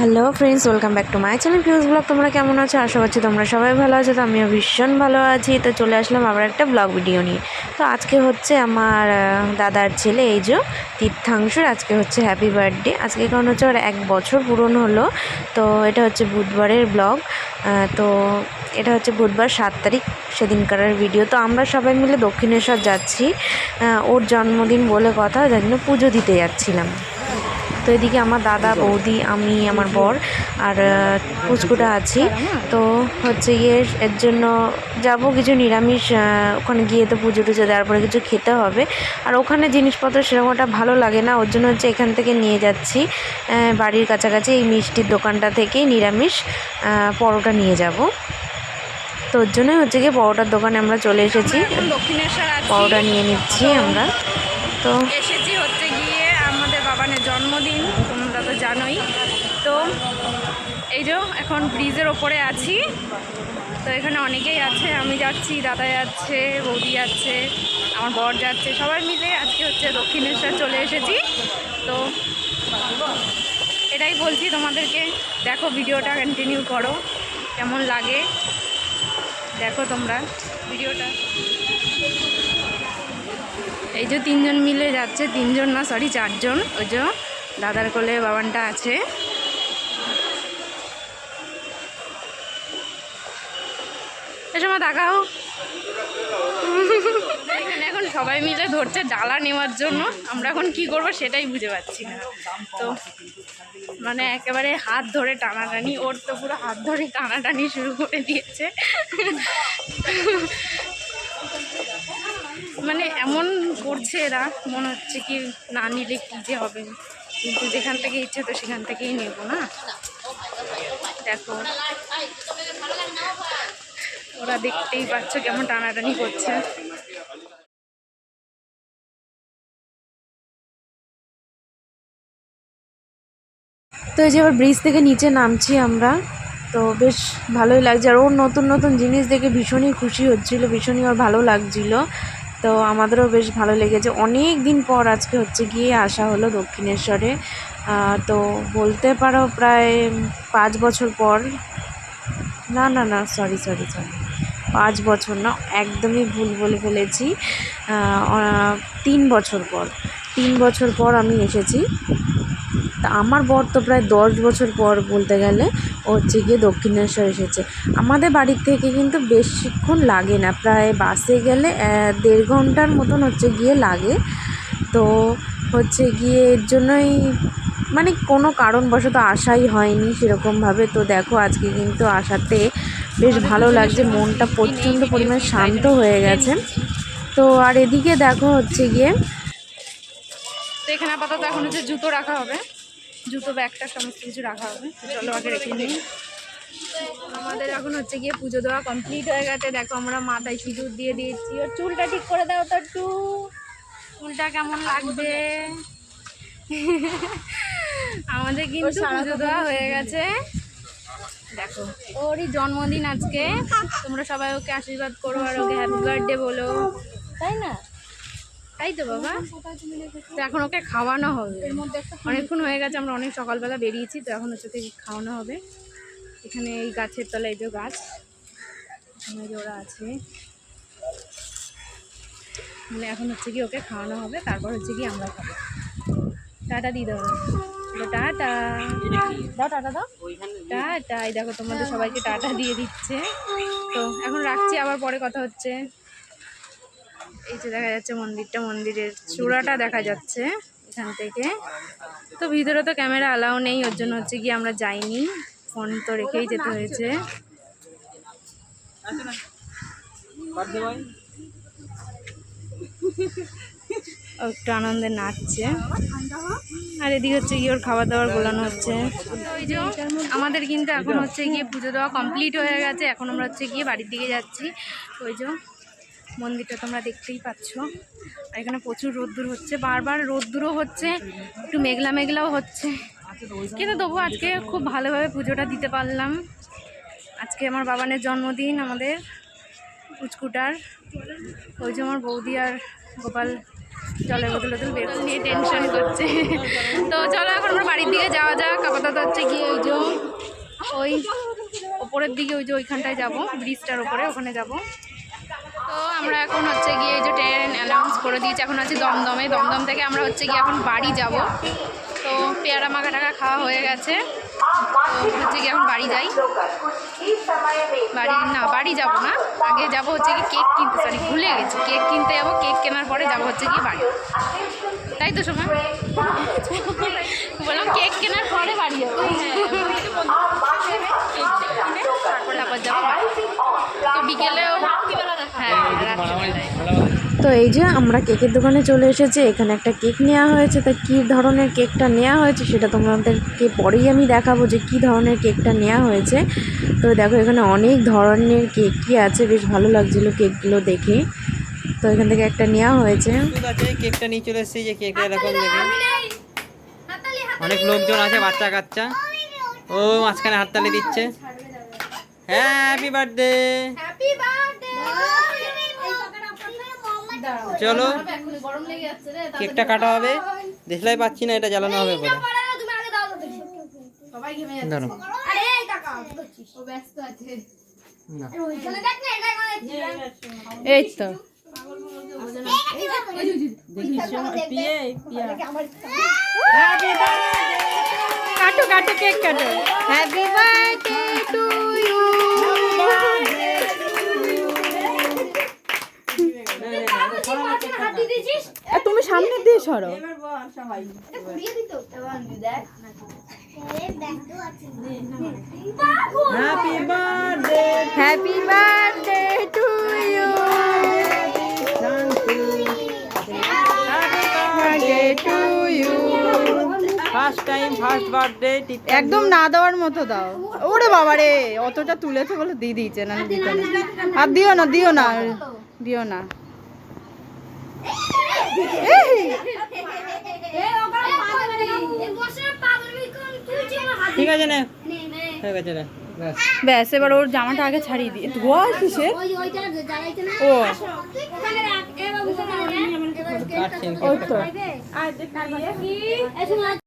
Hello friends, welcome back to my channel fuse blog. তোমরা কেমন আছো? আশা করছি তোমরা সবাই ভালো আছো, তো আমিও ভীষণ ভালো আছি। তো চলে আসলাম আবার একটা ব্লগ ভিডিও নিয়ে। তো আজকে হচ্ছে আমার দাদার ছেলে, এই যে তীর্থাংশুর, আজকে হচ্ছে হ্যাপি বার্থডে আজকে কারণ হচ্ছে ওর এক বছর পূরণ হলো। তো এটা হচ্ছে বুধবারের ব্লগ। তো এটা হচ্ছে বুধবার সাত তারিখ, সেদিনকার ভিডিও। তো আমরা সবাই মিলে দক্ষিণেশ্বর যাচ্ছি। ওর জন্মদিন বলে কথা যার জন্য পুজো দিতে যাচ্ছিলাম। তো এদিকে আমার দাদা বৌদি আমি আমার বর আর পুচকুটা আছি। তো হচ্ছে গিয়ে এর জন্য যাব কিছু নিরামিষ ওখানে গিয়ে তো পুজো টুজো দেওয়ার পরে কিছু খেতে হবে। আর ওখানে জিনিসপত্র সেরকম একটা ভালো লাগে না ওর জন্য হচ্ছে এখান থেকে নিয়ে যাচ্ছি। বাড়ির কাছাকাছি এই মিষ্টির দোকানটা থেকেই নিরামিষ পরোটা নিয়ে যাব। তো ওর জন্যই হচ্ছে গিয়ে পরোটার দোকানে আমরা চলে এসেছি। পরোটা নিয়ে নিচ্ছি আমরা। তো এসেছি হচ্ছে গিয়ে আমাদের বাবানের জন্মদিন, তোমরা তো জানোই। তো এই যে এখন ব্রিজের ওপরে আছি। তো এখানে অনেকেই আছে, আমি যাচ্ছি দাদা যাচ্ছে বৌদি যাচ্ছে আমার বর যাচ্ছে, সবাই মিলে আজকে হচ্ছে দক্ষিণেশ্বর চলে এসেছি। তো এটাই বলছি তোমাদেরকে, দেখো ভিডিওটা কন্টিনিউ করো, কেমন লাগে। দেখো তোমরা ভিডিওটা। এই যে তিনজন মিলে যাচ্ছে, তিনজন না সরি চারজন। ওই যে দাদার কোলে বাবানটা আছে। এখানে এখন সবাই মিলে ধরছে ডালা নেওয়ার জন্য। আমরা এখন কি করব সেটাই বুঝে পাচ্ছি না। তো মানে একেবারে হাত ধরে টানাটানি, ওর তো পুরো হাত ধরে টানাটানি শুরু করে দিয়েছে। মানে এমন করছে এরা, মনে হচ্ছে কি না নিলে কী যে হবে। কিন্তু যেখান থেকে ইচ্ছে তো সেখান থেকেই নেব না। দেখো, ওরা দেখতেই পাচ্ছ কেমন টানাটানি করছে। তো এই যে এবার ব্রিজ থেকে নিচে নামছি আমরা। তো বেশ ভালোই লাগছে। আর ওর নতুন নতুন জিনিস দেখে ভীষণই খুশি হচ্ছিল, ভীষণই ওর ভালো লাগছিল। তো আমাদেরও বেশ ভালো লেগেছে। অনেক দিন পর আজকে হচ্ছে গিয়ে আসা হলো দক্ষিণেশ্বরে। তো বলতে পারো প্রায় পাঁচ বছর পর। না না না সরি সরি সরি পাঁচ বছর না, একদমই ভুল বলে ফেলেছি। তিন বছর পর, তিন বছর পর আমি এসেছি। তা আমার বর তো প্রায় দশ বছর পর বলতে গেলে ও হচ্ছে গিয়ে দক্ষিণেশ্বর এসেছে। আমাদের বাড়ির থেকে কিন্তু বেশিক্ষণ লাগে না প্রায় বাসে গেলে দেড় ঘণ্টার মতন হচ্ছে গিয়ে লাগে। তো হচ্ছে গিয়ে এর জন্যই মানে কোনো কারণবশত আসাই হয়নি সেরকমভাবে। তো দেখো আজকে কিন্তু আসাতে বেশ ভালো লাগছে মনটা প্রচণ্ড পরিমাণে শান্ত হয়ে গেছে। তো আর এদিকে দেখো হচ্ছে গিয়ে এখানে আপাতত এখন হচ্ছে জুতো রাখা হবে। জুতো ব্যাগটা সমস্ত কিছু রাখা হবে। চলো আগে রেখে নিই আমাদের এখন হচ্ছে গিয়ে পুজো দেওয়া কমপ্লিট হয়ে গেছে। দেখো আমরা মাথায় সিঁদুর দিয়ে দিয়েছি। ওর চুলটা ঠিক করে দাও তো একটু। চুলটা কেমন লাগবে আমাদের কিন্তু পুজো দেওয়া হয়ে গেছে। দেখো ওরই জন্মদিন আজকে। তোমরা সবাই ওকে আশীর্বাদ করো আর ওকে হ্যাপি বার্থডে বলো। তাই না? তাই তো বাবা। তো এখন ওকে খাওয়ানো হবে। অনেকক্ষণ হয়ে গেছে আমরা অনেক সকালবেলা বেরিয়েছি তো এখন হচ্ছে খাওয়ানো হবে। এখানে এই গাছের তলায় এই যে গাছ এখানে ওরা আছে। মানে এখন হচ্ছে কি ওকে খাওয়ানো হবে তারপর হচ্ছে কি আমরা খাব। টাটা দিয়ে দেবো টাটা। দাও টাটা দাও। টাটা। এই দেখো তোমাদের সবাইকে টাটা দিয়ে দিচ্ছে। তো এখন রাখছি আবার পরে কথা হচ্ছে। এই যে দেখা যাচ্ছে মন্দিরটা, মন্দিরের চূড়াটা দেখা যাচ্ছে এখান থেকে। তো ভিতরে তো ক্যামেরা অ্যালাউ নেই, ওর জন্য হচ্ছে কি আমরা যাইনি। ফোন তো রেখেই যেতে হয়েছে। একটু আনন্দে নাচছে। আর এদিকে হচ্ছে গিয়ে ওর খাবার দাবার গোলানো হচ্ছে। আমাদের কিন্তু এখন হচ্ছে গিয়ে পুজো দেওয়া কমপ্লিট হয়ে গেছে, এখন আমরা হচ্ছে গিয়ে বাড়ির দিকে যাচ্ছি। ওই যে মন্দিরটা তোমরা দেখতেই পাচ্ছ। আর এখানে প্রচুর রোদ্দুর হচ্ছে। বারবার রোদ্দুরও হচ্ছে, একটু মেঘলা মেঘলাও হচ্ছে। কিন্তু তবু আজকে খুব ভালোভাবে পুজোটা দিতে পারলাম। আজকে আমার বাবানের জন্মদিন আমাদের, পুচকুটার। ওই যে আমার বৌদি আর গোপাল জলের বোতল বোতল বের নিয়ে টেনশন করছে। তো চলো এখন আমরা বাড়ির দিকে যাওয়া যাক। আপাতত হচ্ছে গিয়ে ওই যে ওই ওপরের দিকে, ওই যে ওইখানটায় যাব। ব্রিজটার ওপরে ওখানে যাব। তো আমরা এখন হচ্ছে গিয়ে এই যে ট্রেন অ্যানাউন্স করে দিয়েছি, এখন আছি দমদমে। দমদম থেকে আমরা হচ্ছে গিয়ে এখন বাড়ি যাব। তো পেয়ারা মাখা টাকা খাওয়া হয়ে গেছে। হচ্ছে গিয়ে এখন বাড়ি যাই। বাড়ি না, বাড়ি যাব না। আগে যাব হচ্ছে কি কেক কিনতে সরি ভুলে গেছি। কেক কিনতে যাব, কেক কেনার পরে যাব হচ্ছে কি বাড়ি। তাই তো সময় বললাম কেক কেনার পরে বাড়ি যাব। তারপর যাব বাড়ি। তো বিকেলেও হ্যাঁ তো এই যে আমরা কেকের দোকানে চলে এসেছি এখানে একটা কেক নেওয়া হয়েছে তা কী ধরনের কেকটা নেওয়া হয়েছে সেটা তোমাদেরকে পরেই আমি দেখাবো যে কী ধরনের কেকটা নেওয়া হয়েছে। তো দেখো এখানে অনেক ধরনের কেকই আছে বেশ ভালো লাগছিল কেকগুলো দেখে। তো এখান থেকে একটা নেওয়া হয়েছে। কেকটা নিয়ে চলে এসেছি যে কেকটা এরকম দেখে। অনেক লোকজন আছে বাচ্চা কাচ্চা। ও মাঝখানে হাততালি দিচ্ছে। হ্যাপি বার্থডে চলো কেকটা কাটা হবে দেখলেই পাচ্ছি না এটা জ্বালানো হবে বলে ধরো এই তো কাটো কাটো কেক কাটো হ্যাপি বার্থডে সরো happy birthday happy birthday to you to you first time first birthday একদম না দেওয়ার মতো দাও ওরে বাবা রে অতটা তুলেছে বলে দিয়ে দিয়েছে না আর দিও না দিও না দিও না ঠিক আছে না ঠিক আছে না ব্যাস এবার ওর জামাটা আগে ছাড়িয়ে দিয়ে ধোয়া কিসের ও ওই তো কেকটা।